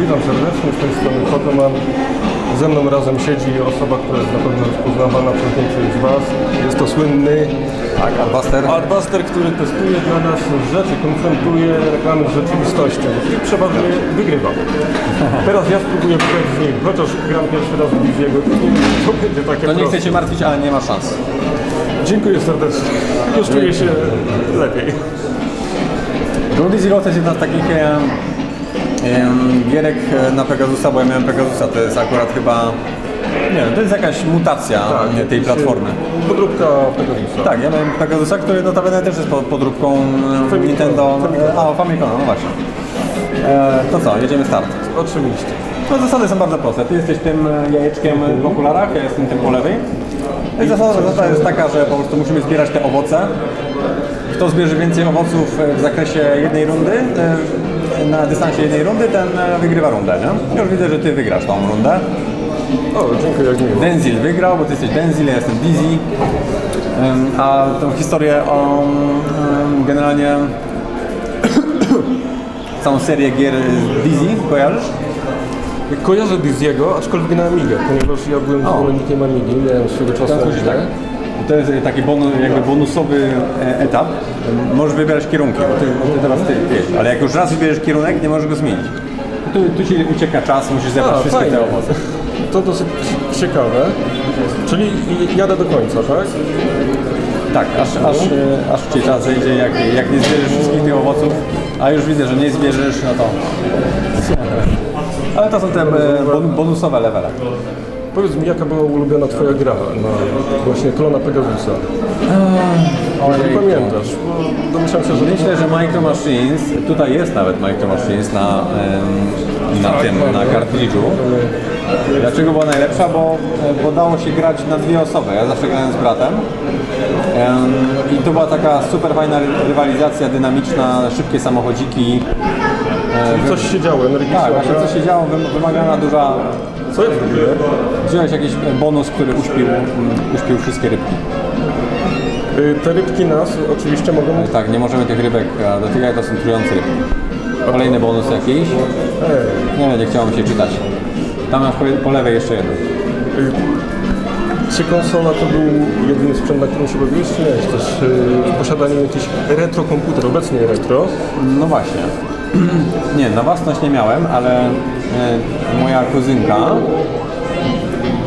Witam serdecznie, z tej strony Fotoman. Ze mną razem siedzi osoba, która jest na pewno rozpoznawana przez większość z Was. Jest to słynny Tak, Adbuster. Artbuster, który testuje dla nas rzeczy, konfrontuje reklamy z rzeczywistością i przeważnie wygrywa. Teraz ja spróbuję wygrać z nim, chociaż gram pierwszy raz w Diziego. To będzie takie To nie proste. chcę Cię martwić, ale nie ma szans. Dziękuję serdecznie. Już czuję się lepiej. Goldie Zero to jest jedna z takich gierek e, na Pegasusa, bo ja miałem Pegasusa, to jest akurat chyba, nie wiem, to jest jakaś mutacja nie, tej platformy. Podróbka Pegasusa. Tak, ja miałem Pegasusa, który notabene też jest pod- podróbką Famicom. Nintendo, Famicom. a Famicom, no właśnie. E, to co, jedziemy start. Oczywiście. No zasady są bardzo proste. Ty jesteś tym e, jajeczkiem w okularach, ja jestem tym po lewej. No i zasada, zasada jest taka, że po prostu musimy zbierać te owoce. Kto zbierze więcej owoców w zakresie jednej rundy, na dystansie jednej rundy, ten e, wygrywa rundę, nie? Już widzę, że ty wygrasz tą rundę. O, dziękuję, jak miło. Denzil wygrał, bo ty jesteś Denzil, ja jestem Dizzy. A tą historię o generalnie całą serię gier z Dizzy kojarzysz? Kojarzę Diziego, aczkolwiek na Amigę, ponieważ ja byłem zwolennikiem Amigi, miałem swego czasu Amigę. tak. To jest taki jakby bonusowy e, etap. Możesz wybierać kierunki, bo ty, bo ty teraz ty wiesz, ale jak już raz wybierzesz kierunek, nie możesz go zmienić. Tu, tu ci ucieka czas, musisz zebrać A, wszystkie fajnie. te owoce. To dosyć ciekawe. Czyli jadę do końca, tak? Tak, aż, aż, e, aż ci czas zejdzie, jak, jak nie zbierzesz wszystkich tych owoców, a już widzę, że nie zbierzesz, no to... Ale to są te e, bon- bonusowe levele. Powiedz mi, jaka była ulubiona Twoja gra na właśnie klona Pegasusa? Ojej, Pamiętasz? Bo domyślam się, że Myślę, że Micro Machines, tutaj jest nawet Micro Machines na, na tym, na kartridżu. Dlaczego była najlepsza? Bo, e, bo dało się grać na dwie osoby. Ja zawsze grałem z bratem. Em, I to była taka super fajna ry- rywalizacja dynamiczna, szybkie samochodziki. E, coś się działo, energii tak, właśnie co się działo, wym- wymagana duża... Co ja zrobiłem? Wziąłeś jakiś e, bonus, który uśpił, uśpił wszystkie rybki. Y, Te rybki nas oczywiście mogą... E, Tak, nie możemy tych rybek dotykać, to są trujące rybki. Kolejny bonus jakiś. Nie będzie chciało mi się czytać. Tam masz po, lewej jeszcze jeden. Czy konsola to był jedyny sprzęt, na którym się bawiłeś, czy miałeś też y, w posiadaniu jakiś retro komputer, obecnie retro? No właśnie. Nie, na własność nie miałem, ale moja kuzynka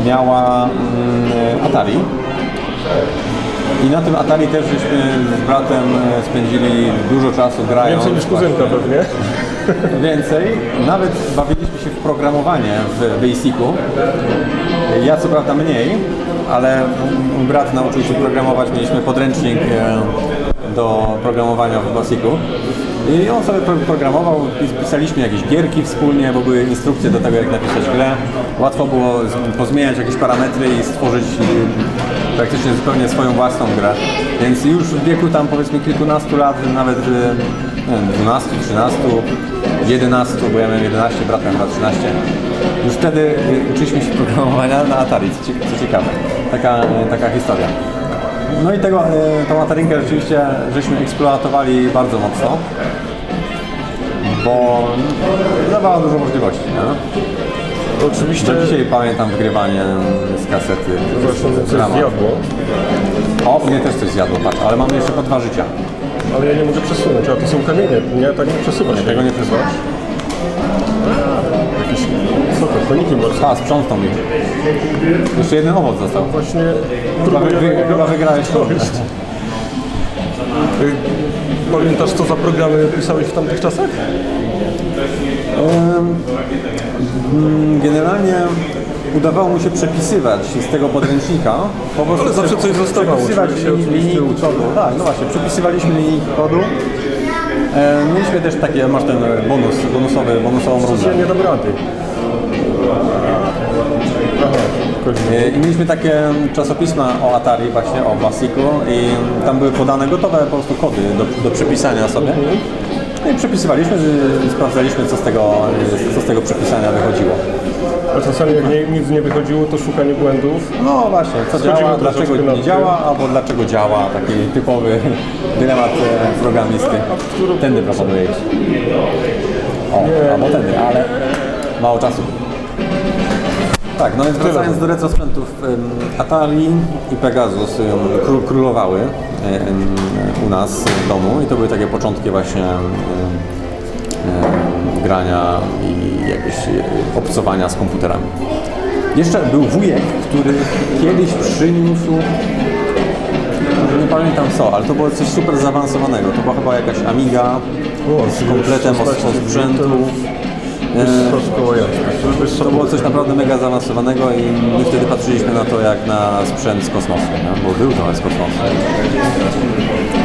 miała mm, Atari. I na tym Atari też żeśmy z bratem e, spędzili dużo czasu grając. Więcej niż kuzynka pewnie. Więcej. Nawet bawiliśmy się w programowanie w Basicu. Ja co prawda mniej, ale mój brat nauczył się programować. Mieliśmy podręcznik e, do programowania w Basicu. I on sobie pro- programował, pis- pisaliśmy jakieś gierki wspólnie, bo były instrukcje do tego, jak napisać grę. Łatwo było pozmieniać jakieś parametry i stworzyć e, praktycznie zupełnie swoją własną grę. Więc już w wieku tam powiedzmy kilkunastu lat, nawet e, nie wiem, 12, 13, 11, bo ja miałem 11, brat miał chyba 13. Już wtedy y, uczyliśmy się programowania na Atari, co, cie- co ciekawe. Taka, y, taka historia. No i tego, y, tą Atarinkę rzeczywiście żeśmy eksploatowali bardzo mocno, bo dawała dużo możliwości. Nie? Oczywiście Do dzisiaj pamiętam wgrywanie z kasety. właśnie z coś zjadło, O, mnie też coś zjadło, patrz, ale mam jeszcze po dwa życia. ale ja nie mogę przesunąć, a to są kamienie, nie? Tak nie przesuwa się. Tego nie przesuwasz? Jakiś, co to, koniki morskie? A, sprzątnął mi. Jeszcze jeden owoc został. Właśnie Chyba, wy, wy, chyba wygrałeś. Y, Pamiętasz, co za programy pisałeś w tamtych czasach? Mm, Generalnie udawało mu się przepisywać z tego podręcznika. Po prostu Ale zawsze coś zostawało, Przepisywać linijki kodu. Tak, no właśnie, przepisywaliśmy linijki kodu. Mieliśmy też takie, masz ten bonus, bonusowy, bonusową rundę. Nie dam rady. I mieliśmy takie czasopisma o Atari, właśnie o Basicu i tam były podane gotowe po prostu kody do, do przepisania sobie. No i przepisywaliśmy, sprawdzaliśmy co z tego, co z tego przepisania wychodziło. A czasami jak nie, nic nie wychodziło, to szukanie błędów. No właśnie, co Schodzimy działa, dlaczego nie działa, albo dlaczego działa, taki typowy dylemat e, programisty. Tędy proponuję iść. O, albo tędy, ale mało czasu. Tak, no więc wracając do retrospętów, em, Atari i Pegasus królowały u nas w domu i to były takie początki właśnie grania i jakieś e, obcowania z komputerami. Jeszcze był wujek, który kiedyś przyniósł nie pamiętam co, ale to było coś super zaawansowanego. To była chyba jakaś Amiga z kompletem od sprzętu. To było coś naprawdę mega zaawansowanego i my wtedy patrzyliśmy na to jak na sprzęt z kosmosu, nie? bo był trochę z kosmosu.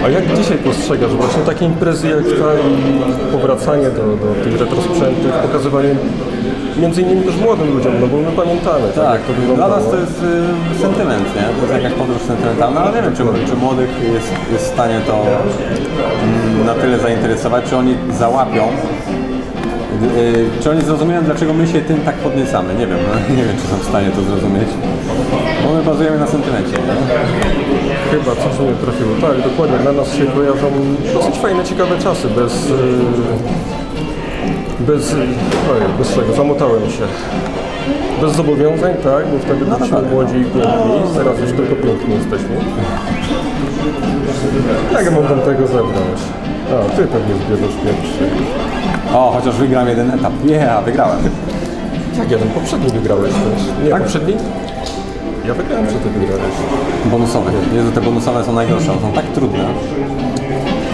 A jak dzisiaj postrzegasz właśnie takie imprezy jak ta i powracanie do, do tych retrosprzętów, pokazywanie między innymi też młodym ludziom, no bo my pamiętamy, tak, Tak, jak to dla wyglądało. nas to jest y, sentyment, nie? To jest jakaś podróż sentymentalna, ale nie wiem, czy, czy młodych jest, jest w stanie to mm, na tyle zainteresować, czy oni załapią, czy oni zrozumieją, dlaczego my się tym tak podniecamy. Nie wiem, no, nie wiem, czy są w stanie to zrozumieć, bo my bazujemy na sentymencie, nie? Chyba coś mnie trafiło. Tak, dokładnie. Dla nas się kojarzą dosyć fajne, ciekawe czasy, bez... y, Bez, oj, bez czego, zamotałem się. Bez zobowiązań, tak, bo wtedy byliśmy dokładnie. młodzi i piękni, teraz już tylko piękni jesteśmy. Jak ja mam tam tego zebrać? A, ty pewnie zbierzesz pierwszy. O, chociaż wygram jeden etap. Yeah, wygrałem. Jak jeden poprzedni wygrałeś też? Nie, Tak? poprzedni? Ja wygrałem, czy ty wygrałeś? Bonusowe. Jezu, te bonusowe są najgorsze, one są tak trudne.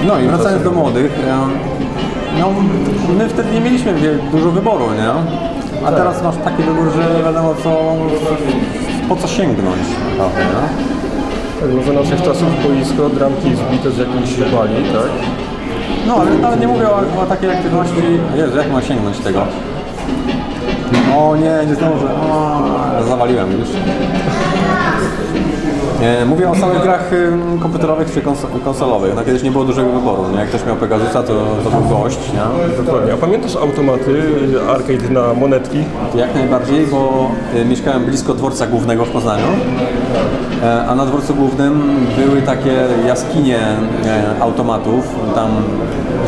No i wracając do młodych, e, no my wtedy nie mieliśmy dużo wyboru, nie? A teraz masz taki wybór, że nie wiadomo co, po co sięgnąć naprawdę, nie? Tak, no za naszych czasów boisko, dramki zbite z jakiejś bali, tak? No ale nawet nie mówię o, o takiej aktywności, Jezu, jak mam sięgnąć tego? O nie, nie zdążę, o, zawaliłem już. E, Mówię o samych grach komputerowych czy kons- konsolowych. No kiedyś nie było dużego wyboru. Nie? Jak ktoś miał Pegasusa, to, to był gość. Nie? Dokładnie. A pamiętasz automaty, arcade na monetki? Jak najbardziej, bo y, mieszkałem blisko dworca głównego w Poznaniu, e, a na dworcu głównym były takie jaskinie e, automatów, tam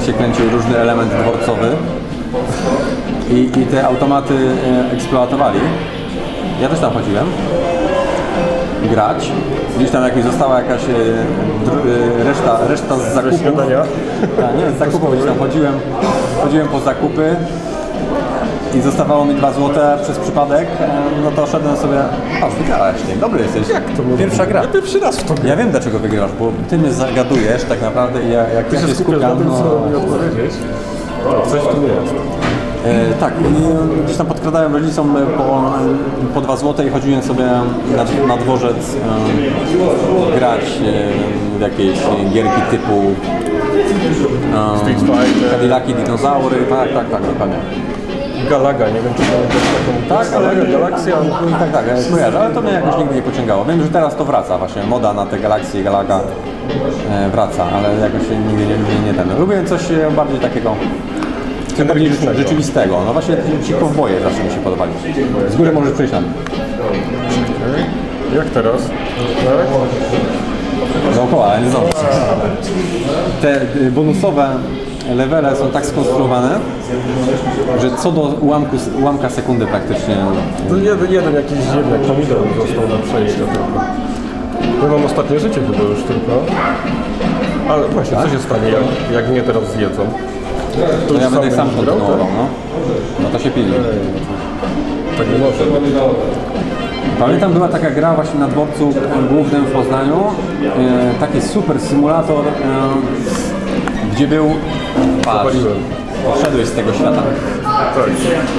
się kręcił różny element dworcowy i, i te automaty eksploatowali. Ja też tam chodziłem grać. Gdzieś tam jak mi została jakaś e, dr- e, reszta, reszta z zakupów. Tak, nie, z zakupów gdzieś tam chodziłem, chodziłem po zakupy i zostawało mi 2 złote przez przypadek, no to szedłem sobie, a wygrałeś ty, dobry jesteś. Jak to może Pierwsza gra. Ja pierwszy raz w to Ja wiem dlaczego wygrasz, bo ty mnie zagadujesz tak naprawdę i ja, jak Ty ja się skupiasz na skupiam, tym, no, co mi odpowiedzieć. O, coś tu jest. E, tak, i gdzieś tam podkradałem rodzicom e, po, po 2 złote i chodziłem sobie na, na dworzec e, grać e, w jakieś gierki typu e. Cadillaki, dinozaury, tak, tak, tak, dokładnie. Galaga, nie wiem czy pamiętasz taką Tak, ale Galaga, Galaxia. Tak, tak, ja kojarzę, ale to mnie jakoś nigdy nie pociągało. Wiem, że teraz to wraca właśnie, moda na te galaksje i galaga e, wraca, ale jakoś nigdy nie, nie, nie ten. Lubię coś e, bardziej takiego co bardziej rzeczywistego. No właśnie ci kowboje zawsze mi się podobali. Z góry możesz przejść na mnie. Jak teraz? Tak? Dookoła, ale nie zdążysz. Te y, bonusowe levele są tak skonstruowane, że co do ułamku, ułamka sekundy praktycznie To jeden, jeden jakiś ziemniak, pomidor został na przejście tylko. Ja mam ostatnie życie chyba już tylko. Ale właśnie, co się stanie, jak, jak mnie teraz zjedzą? To już ja będę sam kontynuował, no. No to się pilnuj. Tak, nie może. Pamiętam, była taka gra właśnie na dworcu głównym w Poznaniu, e, taki super symulator, e, gdzie był, patrz, Zapaliłem. odszedłeś z tego świata, Tak.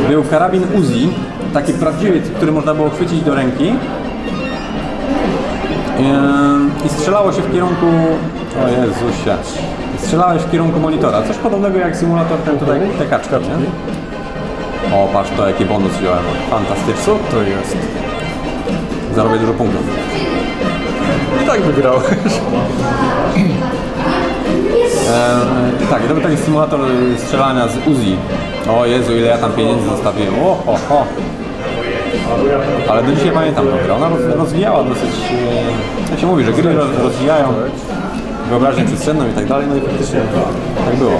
był karabin Uzi, taki prawdziwy, który można było chwycić do ręki e, i strzelało się w kierunku, o Jezusie, strzelałeś w kierunku monitora, coś podobnego jak symulator ten tutaj, te kaczki, nie? O, patrz to, jaki bonus wziąłem, fantastyczny. Co to jest? Zarobię dużo punktów. I tak wygrałeś. E, tak, to był taki symulator strzelania z Uzi. O Jezu, ile ja tam pieniędzy zostawiłem. O, o, o. Ale do dzisiaj pamiętam tą. Ona roz- rozwijała dosyć... E, jak się mówi, że gry roz- rozwijają wyobraźnię przestrzenną i tak dalej, no i faktycznie tak było.